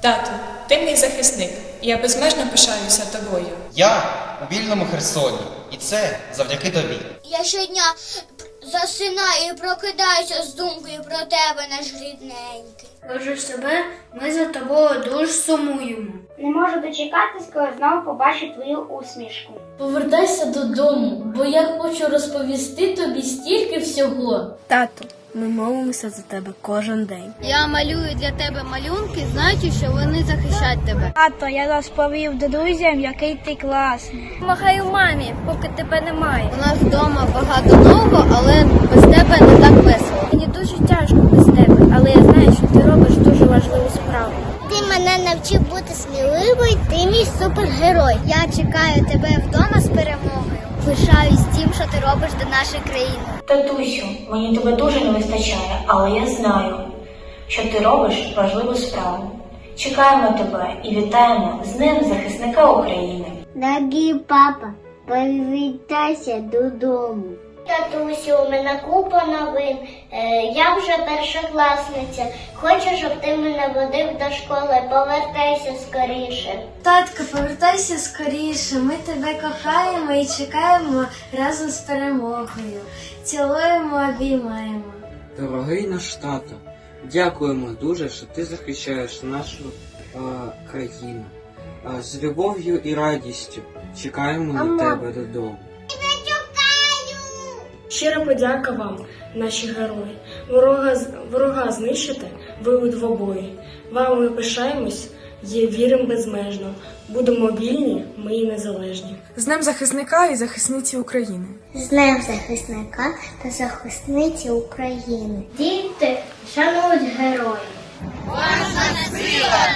Тату, ти мій захисник, і я безмежно пишаюся тобою. Я у вільному Херсоні, і це завдяки тобі. Я щодня засинаю і прокидаюся з думкою про тебе, наш рідненький. Кажу себе, ми за тобою дуже сумуємо. Не можу дочекатись, коли знову побачу твою усмішку. Повертайся додому, бо я хочу розповісти тобі стільки всього. Тату, ми молимося за тебе кожен день. Я малюю для тебе малюнки, знаючи, що вони захищають тебе. Тато, я розповів друзям, який ти класний. Махаю мамі, поки тебе немає. У нас вдома багато нового, але без тебе не так весело. Мені дуже тяжко без тебе, але я знаю, що ти робиш дуже важливу справу. Ти мене навчив бути сміливою, ти мій супергерой. Я чекаю тебе вдома з перемогою. Пишаюсь тим, що ти робиш для нашої країни. Татусю, мені тебе дуже не вистачає, але я знаю, що ти робиш важливу справу. Чекаємо тебе і вітаємо з Днем захисника України. Дорогий папа, привітайся додому. Татусю, у мене купа новин. Е, я вже першокласниця. Хочу, щоб ти мене водив до школи. Повертайся скоріше. Татко, повертайся скоріше. Ми тебе кохаємо і чекаємо разом з перемогою. Цілуємо, обіймаємо. Дорогий наш тато, дякуємо дуже, що ти захищаєш нашу е, країну. Е, з любов'ю і радістю чекаємо на тебе додому. Щира подяка вам, наші герої. Ворога, ворога знищити, ви у двобої. Вам ми пишаємось, є вірим безмежно. Будемо вільні, ми і незалежні. З Днем захисника і захисниці України. З Днем захисника та захисниці України. Діти шанують героїв. Кожна сила